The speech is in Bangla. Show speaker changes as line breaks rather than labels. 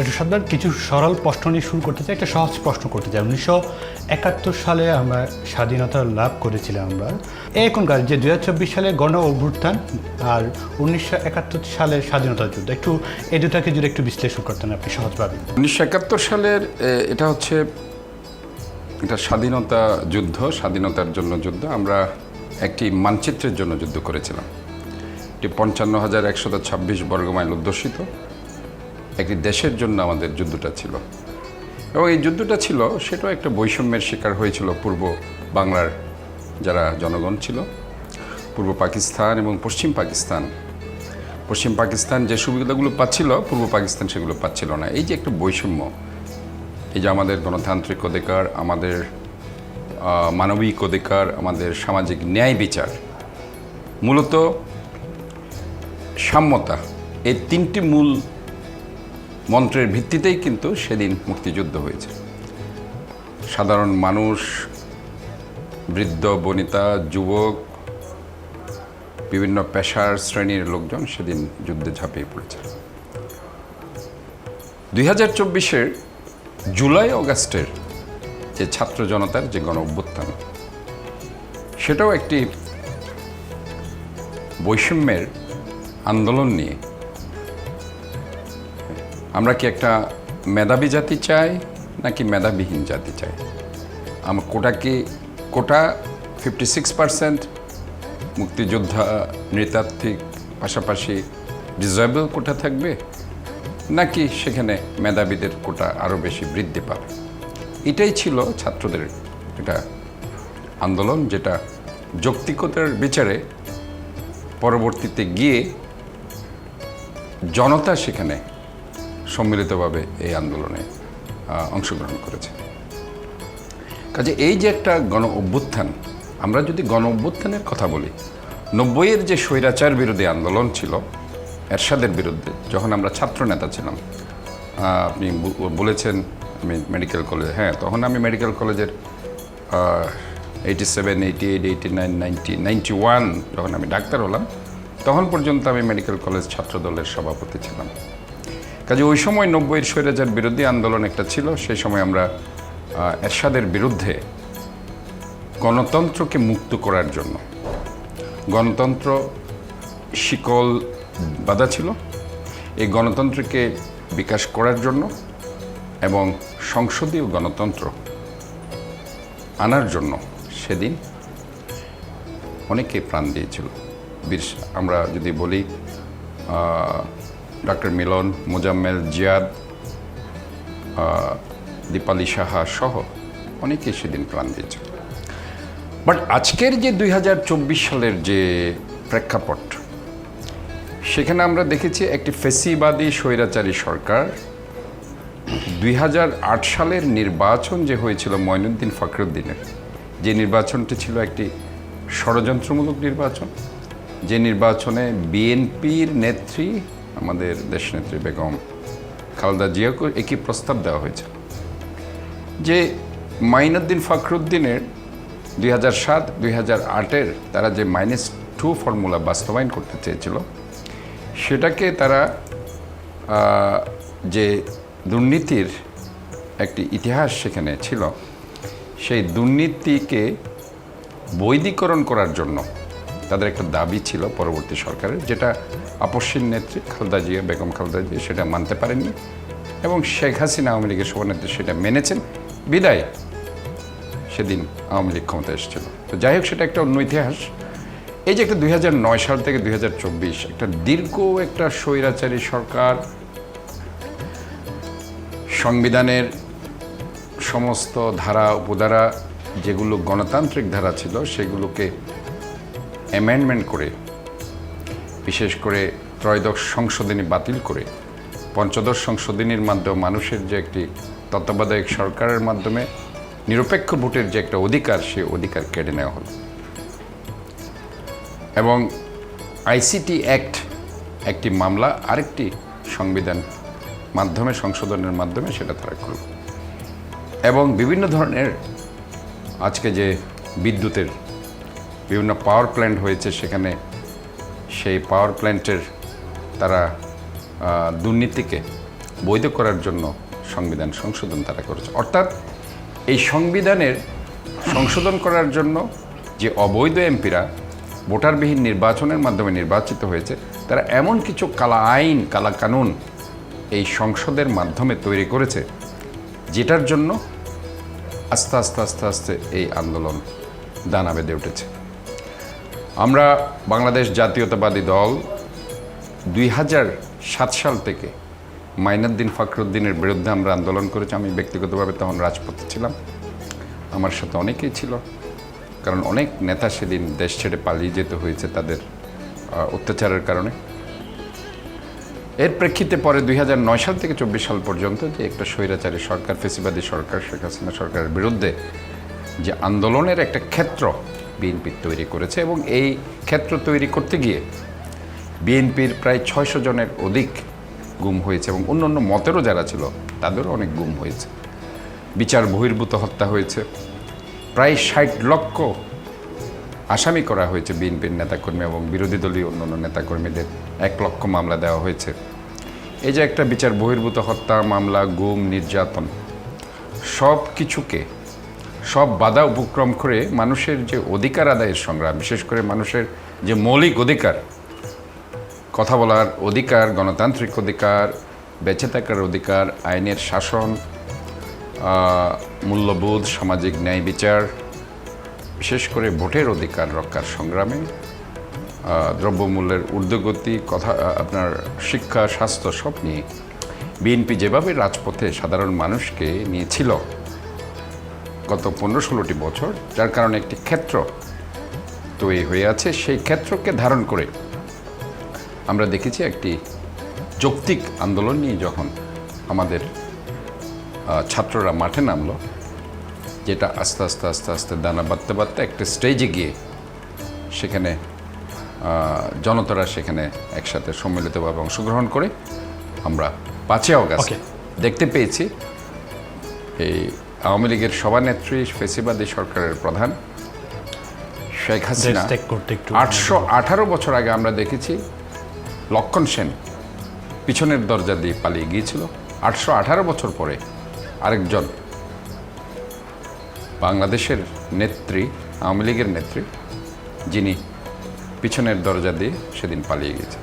একটু সর্দার কিছু সরল প্রশ্ন নিয়ে শুরু করতে চাই একটা সহজ প্রশ্ন করতে চাই উনিশশো একাত্তর সালে আমরা স্বাধীনতা লাভ করেছিলাম আমরা। এখনকার যে দুই সালে গণ অভ্যুত্থান আর উনিশশো একাত্তর সালের স্বাধীনতা যুদ্ধ। একটু এই দুটাকে যদি একটু বিশ্লেষণ করতেন আপনি সহজভাবে
উনিশশো একাত্তর সালের এ, এটা হচ্ছে এটা স্বাধীনতা যুদ্ধ স্বাধীনতার জন্য যুদ্ধ। আমরা একটি মানচিত্রের জন্য যুদ্ধ করেছিলাম। এটি পঞ্চান্ন হাজার একশত ছাব্বিশ বর্গমাইল অধ্যুষিত। একটি দেশের জন্য আমাদের যুদ্ধটা ছিল। এবং এই যুদ্ধটা ছিল, সেটাও একটা বৈষম্যের শিকার হয়েছিল পূর্ব বাংলার যারা জনগণ ছিল। পূর্ব পাকিস্তান এবং পশ্চিম পাকিস্তান। পশ্চিম পাকিস্তান যে সুবিধাগুলো পাচ্ছিল, পূর্ব পাকিস্তান সেগুলো পাচ্ছিল না। এই যে একটা বৈষম্য, এই যে আমাদের গণতান্ত্রিক অধিকার, আমাদের মানবিক অধিকার, আমাদের সামাজিক ন্যায় বিচার, মূলত সাম্যতা। এই তিনটি মূল মন্ত্রের ভিত্তিতেই কিন্তু সেদিন মুক্তিযুদ্ধ হয়েছে। সাধারণ মানুষ, বৃদ্ধ, বনিতা, যুবক, বিভিন্ন পেশার শ্রেণির লোকজন সেদিন যুদ্ধে ঝাঁপিয়ে পড়েছে। দুই হাজার চব্বিশের জুলাই অগাস্টের যে ছাত্র জনতার যে গণ অভ্যুত্থান, সেটাও একটি বৈষম্যের আন্দোলন নিয়ে। আমরা কি একটা মেধাবী জাতি চাই নাকি মেধাবিহীন জাতি চাই? আমার কোটা কি, কোটা ফিফটি সিক্স পার্সেন্ট মুক্তিযোদ্ধা নৃতাত্ত্বিক পাশাপাশি ডিজাইবল কোটা থাকবে নাকি সেখানে মেধাবীদের কোটা আরও বেশি বৃদ্ধি পাবে? এটাই ছিল ছাত্রদের এটা আন্দোলন যেটা যৌক্তিকতার বিচারে পরবর্তীতে গিয়ে জনতা সেখানে সম্মিলিতভাবে এই আন্দোলনে অংশগ্রহণ করেছে। কাজে এই যে একটা গণ অভ্যুত্থান, আমরা যদি গণ অভ্যুত্থানের কথা বলি, নব্বইয়ের যে স্বৈরাচার বিরোধী আন্দোলন ছিল, এরশাদের বিরুদ্ধে, যখন আমরা ছাত্র নেতা ছিলাম আপনি বলেছেন, আমি মেডিকেল কলেজে হ্যাঁ তখন আমি মেডিকেল কলেজের eighty seven eighty eight eighty nine ninety ninety one যখন আমি ডাক্তার হলাম তখন পর্যন্ত আমি মেডিকেল কলেজ ছাত্র দলের সভাপতি ছিলাম। কাজে ওই সময় নব্বইয়ের স্বৈরাচার বিরোধী আন্দোলন একটা ছিল, সেই সময় আমরা এরশাদের বিরুদ্ধে গণতন্ত্রকে মুক্ত করার জন্য। গণতন্ত্র শিকল বাধা ছিল। এই গণতন্ত্রকে বিকাশ করার জন্য এবং সংসদীয় গণতন্ত্র আনার জন্য সেদিন অনেকে প্রাণ দিয়েছিল। বীর আমরা যদি বলি ডক্টর মিলন, মোজাম্মেল জিয়াদ দীপালি সাহা সহ অনেকে সেদিন প্রাণ দিয়েছে। বাট আজকের যে দুই হাজার চব্বিশ সালের যে প্রেক্ষাপট, সেখানে আমরা দেখেছি একটি ফেসিবাদী স্বৈরাচারী সরকার। দুই হাজার আট সালের নির্বাচন যে হয়েছিল ময়নুদ্দিন ফখরুদ্দিনের, যে নির্বাচনটি ছিল একটি ষড়যন্ত্রমূলক নির্বাচন যে নির্বাচনে বিএনপির নেত্রী, আমাদের দেশনেত্রী বেগম খালেদা জিয়াকে একই প্রস্তাব দেওয়া হয়েছিল যে মাইনুদ্দিন ফখরুদ্দিনের দুই হাজার সাত, দুই হাজার আটের তারা যে মাইনাস টু ফর্মুলা বাস্তবায়ন করতে চেয়েছিল, সেটাকে তারা যে দুর্নীতির একটি ইতিহাস সেখানে ছিল, সেই দুর্নীতিকে বৈধীকরণ করার জন্য তাদের একটা দাবি ছিল পরবর্তী সরকারের, যেটা আপসীন নেত্রী খালেদা জিয়া, বেগম খালেদা জিয়া সেটা মানতে পারেননি এবং শেখ হাসিনা আওয়ামী লীগের সভানেত্রী সেটা মেনেছেন। বিদায় সেদিন আওয়ামী লীগ ক্ষমতা এসেছিল। তো যাই হোক, সেটা একটা অন্য ইতিহাস। এই যে একটা দুই হাজার নয় সাল থেকে দুই হাজার চব্বিশ, একটা দীর্ঘ একটা স্বৈরাচারী সরকার, সংবিধানের সমস্ত ধারা, উপধারা, যেগুলো গণতান্ত্রিক ধারা ছিল, সেগুলোকে অ্যামেন্ডমেন্ট করে, বিশেষ করে ত্রয়োদশ সংশোধনী বাতিল করে, পঞ্চদশ সংশোধনীর মাধ্যমে মানুষের যে একটি তত্ত্বাবধায়ক সরকারের মাধ্যমে নিরপেক্ষ ভোটের যে একটা অধিকার, সে অধিকার কেড়ে নেওয়া হলো। এবং আইসিটি অ্যাক্ট একটি মামলা, আরেকটি সংবিধান মাধ্যমে, সংশোধনের মাধ্যমে সেটা তারা করল। এবং বিভিন্ন ধরনের আজকে যে বিদ্যুতের বিভিন্ন পাওয়ার প্ল্যান্ট হয়েছে সেখানে। সেই পাওয়ার প্ল্যান্টের তারা দুর্নীতিকে বৈধ করার জন্য সংবিধান সংশোধন তারা করেছে। অর্থাৎ এই সংবিধানের সংশোধন করার জন্য যে অবৈধ এমপিরা ভোটারবিহীন নির্বাচনের মাধ্যমে নির্বাচিত হয়েছে, তারা এমন কিছু কালা আইন, কালা কানুন এই সংসদের মাধ্যমে তৈরি করেছে, যেটার জন্য আস্তে আস্তে আস্তে আস্তে এই আন্দোলন দানা বেঁধে উঠেছে। আমরা বাংলাদেশ জাতীয়তাবাদী দল দুই হাজার সাত সাল থেকে মাইনুদ্দিন ফখরুদ্দিনের বিরুদ্ধে আমরা আন্দোলন করেছি। আমি ব্যক্তিগতভাবে তখন রাজপথে ছিলাম। আমার সাথে অনেকেই ছিল। কারণ অনেক নেতা সেদিন দেশ ছেড়ে পালিয়ে যেতে হয়েছে তাদের অত্যাচারের কারণে। এর প্রেক্ষিতে পরে দুই হাজার নয় সাল থেকে চব্বিশ সাল পর্যন্ত যে একটা স্বৈরাচারী সরকার, ফেসিবাদী সরকার, শেখ হাসিনা সরকারের বিরুদ্ধে যে আন্দোলনের একটা ক্ষেত্র বিএনপি তৈরি করেছে এবং এই ক্ষেত্র তৈরি করতে গিয়ে বিএনপির প্রায় ছয়শো জনের অধিক গুম হয়েছে এবং অন্য অন্য মতেরও যারা ছিল, তাদেরও অনেক গুম হয়েছে। বিচার বহির্ভূত হত্যা হয়েছে। প্রায় ষাট লক্ষ আসামি করা হয়েছে বিএনপির নেতাকর্মী এবং বিরোধী দলীয় অন্যান্য নেতাকর্মীদের। এক লক্ষ মামলা দেওয়া হয়েছে। এই যে একটা বিচার বহির্ভূত হত্যা, মামলা, গুম, নির্যাতন সব কিছুকে সব বাধা উপক্রম করে মানুষের যে অধিকার আদায়ের সংগ্রাম, বিশেষ করে মানুষের যে মৌলিক অধিকার, কথা বলার অধিকার, গণতান্ত্রিক অধিকার, বেঁচে থাকার অধিকার, আইনের শাসন মূল্যবোধ, সামাজিক ন্যায় বিচার, বিশেষ করে ভোটের অধিকার রক্ষার সংগ্রামে দ্রব্যমূল্যের ঊর্ধ্বগতি, কথা আপনার শিক্ষা, স্বাস্থ্য সব নিয়ে বিএনপি যেভাবে রাজপথে সাধারণ মানুষকে নিয়েছিল গত পনেরো ষোলোটি বছর যার কারণে একটি ক্ষেত্র তৈরি হয়ে আছে। সেই ক্ষেত্রকে ধারণ করে আমরা দেখেছি একটি যৌক্তিক আন্দোলন নিয়ে যখন আমাদের ছাত্ররা মাঠে নামলো যেটা আস্তে আস্তে আস্তে আস্তে দানা বাঁধতে বাঁধতে একটা স্টেজে গিয়ে সেখানে জনতারা সেখানে একসাথে সম্মিলিতভাবে অংশগ্রহণ করে আমরা পাঁচই অগাস্ট দেখতে পেয়েছি। এই আওয়ামী লীগের সভানেত্রী ফেসিবাদী সরকারের প্রধান শেখ হাসিনা। আটশো আঠারো বছর আগে আমরা দেখেছি লক্ষণ সেন পিছনের দরজা দিয়ে পালিয়ে গিয়েছিল। আটশো আঠারো বছর পরে আরেকজন বাংলাদেশের নেত্রী আওয়ামী লীগের নেত্রী যিনি পিছনের দরজা দিয়ে সেদিন পালিয়ে গিয়েছে